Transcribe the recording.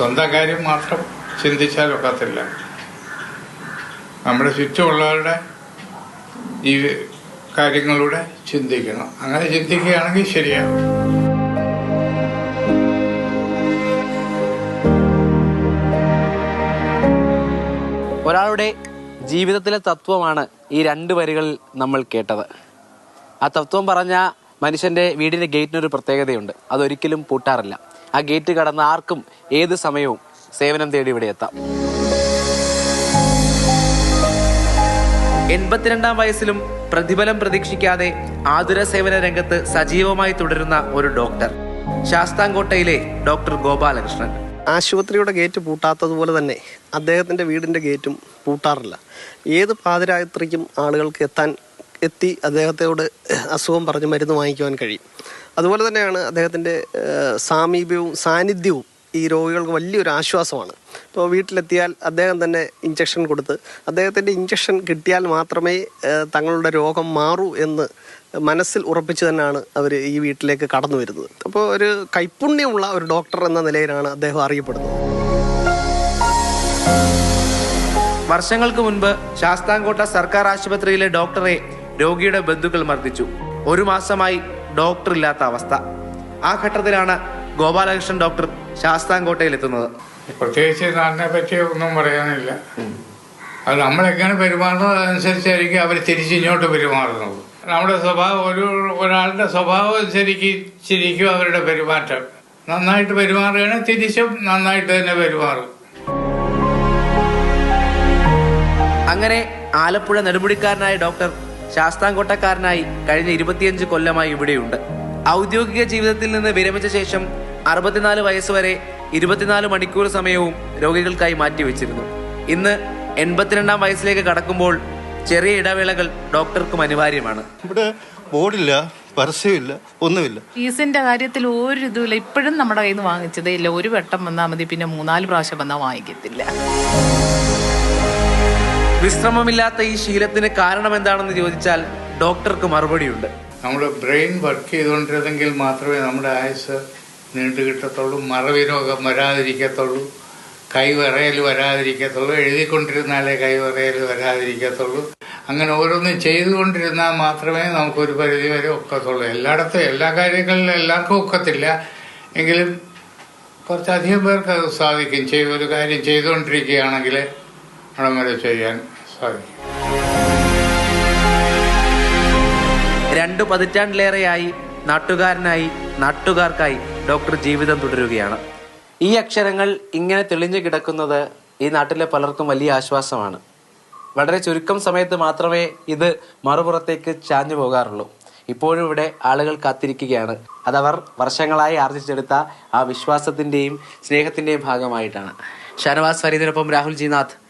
സ്വന്തം കാര്യം മാത്രം ചിന്തിച്ചാൽ ഒക്കത്തില്ല. നമ്മുടെ ചുറ്റുമുള്ളവരുടെ ഈ കാര്യങ്ങളുടെ ചിന്തിക്കണം. അങ്ങനെ ചിന്തിക്കുകയാണെങ്കിൽ ശരിയാണ്. ഒരാളുടെ ജീവിതത്തിലെ തത്വമാണ് ഈ രണ്ട് വരികളിൽ നമ്മൾ കേട്ടത്. ആ തത്വം പറഞ്ഞ മനുഷ്യന്റെ വീടിന്റെ ഗേറ്റിനൊരു പ്രത്യേകതയുണ്ട്. അതൊരിക്കലും പൂട്ടാറില്ല. ആ ഗേറ്റ് കടന്ന് ആർക്കും ഏത് സമയവും സേവനം തേടി ഇവിടെ എത്താം. എൺപത്തിരണ്ടാം വയസ്സിലും പ്രതിഫലം പ്രതീക്ഷിക്കാതെ ആതുര സേവന രംഗത്ത് സജീവമായി തുടരുന്ന ഒരു ഡോക്ടർ. ശാസ്താംകോട്ടയിലെ ഡോക്ടർ ഗോപാലകൃഷ്ണൻ. ആശുപത്രിയുടെ ഗേറ്റ് പൂട്ടാത്തതുപോലെ തന്നെ അദ്ദേഹത്തിന്റെ വീടിന്റെ ഗേറ്റും പൂട്ടാറില്ല. ഏത് പാതിരാത്രിക്കും ആളുകൾക്ക് എത്താൻ എത്തി അദ്ദേഹത്തോട് അസുഖം പറഞ്ഞ് മരുന്ന് വാങ്ങിക്കുവാൻ കഴിയും. അതുപോലെ തന്നെയാണ് അദ്ദേഹത്തിന്റെ സാമീപ്യവും സാന്നിധ്യവും ഈ രോഗികൾക്ക് വലിയൊരു ആശ്വാസമാണ്. ഇപ്പോൾ വീട്ടിലെത്തിയാൽ അദ്ദേഹം തന്നെ ഇഞ്ചക്ഷൻ കൊടുത്ത് അദ്ദേഹത്തിന്റെ ഇഞ്ചക്ഷൻ കിട്ടിയാൽ മാത്രമേ തങ്ങളുടെ രോഗം മാറൂ എന്ന് മനസ്സിൽ ഉറപ്പിച്ച് തന്നെയാണ് അവർ ഈ വീട്ടിലേക്ക് കടന്നു വരുന്നത്. അപ്പോൾ ഒരു കൈപ്പുണ്യമുള്ള ഒരു ഡോക്ടർ എന്ന നിലയിലാണ് അദ്ദേഹം അറിയപ്പെടുന്നത്. വർഷങ്ങൾക്ക് മുൻപ് ശാസ്താംകോട്ട സർക്കാർ ആശുപത്രിയിലെ ഡോക്ടറെ രോഗിയുടെ ബന്ധുക്കൾ മർദ്ദിച്ചു. ഒരു മാസമായി ഡോക്ടർ ഇല്ലാത്ത അവസ്ഥ. ആ ഘട്ടത്തിലാണ് ഗോപാലകൃഷ്ണൻ ഡോക്ടർ ശാസ്താംകോട്ടയിൽ എത്തുന്നത്. പ്രത്യേകിച്ച് നാടിനെ പറ്റി ഒന്നും പറയാനില്ല. അത് നമ്മളെങ്ങനെ പെരുമാറുന്നത് അതനുസരിച്ചായിരിക്കും അവർ തിരിച്ചിങ്ങോട്ട് പെരുമാറുന്നത്. നമ്മുടെ സ്വഭാവം ഒരു ഒരാളുടെ സ്വഭാവം അനുസരിച്ചിരിക്കും അവരുടെ പെരുമാറ്റം. നന്നായിട്ട് പെരുമാറുകയാണെങ്കിൽ തിരിച്ചും നന്നായിട്ട് തന്നെ പെരുമാറും. അങ്ങനെ ആലപ്പുഴ നെടുമുടിക്കാരനായ ഡോക്ടർ ശാസ്താംകോട്ടക്കാരനായി കഴിഞ്ഞ ഇരുപത്തിയഞ്ച് കൊല്ലമായി ഇവിടെയുണ്ട്. ഔദ്യോഗിക ജീവിതത്തിൽ നിന്ന് വിരമിച്ച ശേഷം അറുപത്തിനാല് വയസ്സുവരെ ഇരുപത്തിനാല് മണിക്കൂർ സമയവും രോഗികൾക്കായി മാറ്റിവെച്ചിരുന്നു. ഇന്ന് എൺപത്തിരണ്ടാം വയസ്സിലേക്ക് കടക്കുമ്പോൾ ചെറിയ ഇടവേളകൾ ഡോക്ടർക്കും അനിവാര്യമാണ്. ഇവിടെ ബോർഡില്ല പരസ്യമില്ല ഒന്നുമില്ല. ഫീസിന്റെ കാര്യത്തിൽ ഒരു ഇതുമില്ല. ഇപ്പോഴും നമ്മുടെ കയ്യിൽ നിന്ന് വാങ്ങിച്ചതേ ഇല്ല. ഒരു വട്ടം വന്നാൽ മതി പിന്നെ മൂന്നാൽ പ്രാവശ്യം വന്നാൽ വാങ്ങിക്കത്തില്ല. വിശ്രമമില്ലാത്ത ഈ ശീലത്തിന് കാരണം എന്താണെന്ന് ചോദിച്ചാൽ ഡോക്ടർക്ക് മറുപടിയുണ്ട്. നമ്മുടെ ബ്രെയിൻ വർക്ക് ചെയ്തുകൊണ്ടിരുന്നെങ്കിൽ മാത്രമേ നമ്മുടെ ആയുസ് നീണ്ടു കിട്ടത്തുള്ളൂ മറവി രോഗം വരാതിരിക്കത്തുള്ളൂ കൈവിറയൽ വരാതിരിക്കത്തുള്ളൂ എഴുതിക്കൊണ്ടിരുന്നാലേ കൈവിറയൽ വരാതിരിക്കത്തുള്ളൂ. അങ്ങനെ ഓരോന്നും ചെയ്തുകൊണ്ടിരുന്നാൽ മാത്രമേ നമുക്കൊരു പരിധി വരെ ഒക്കത്തുള്ളൂ. എല്ലായിടത്തും എല്ലാ കാര്യങ്ങളിലും എല്ലാവർക്കും ഒക്കത്തില്ല. എങ്കിലും കുറച്ചധികം പേർക്ക് അത് സാധിക്കും. ഒരു കാര്യം ചെയ്തുകൊണ്ടിരിക്കുകയാണെങ്കിൽ അവിടം വരെ ചെയ്യാൻ സാധിക്കും. രണ്ടു പതിറ്റാണ്ടിലേറെയായി നാട്ടുകാരനായി നാട്ടുകാർക്കായി ഡോക്ടർ ജീവിതം തുടരുകയാണ്. ഈ അക്ഷരങ്ങൾ ഇങ്ങനെ തെളിഞ്ഞു കിടക്കുന്നത് ഈ നാട്ടിലെ പലർക്കും വലിയ ആശ്വാസമാണ്. വളരെ ചുരുക്കം സമയത്ത് മാത്രമേ ഇത് മറുപുറത്തേക്ക് ചാഞ്ഞു പോകാറുള്ളൂ. ഇപ്പോഴും ഇവിടെ ആളുകൾ കാത്തിരിക്കുകയാണ്. അതവർ വർഷങ്ങളായി ആർജിച്ചെടുത്ത ആ വിശ്വാസത്തിന്റെയും സ്നേഹത്തിന്റെയും ഭാഗമായിട്ടാണ്. ഷാനവാസ് ഫരീദിനൊപ്പം രാഹുൽ ജിനാഥ്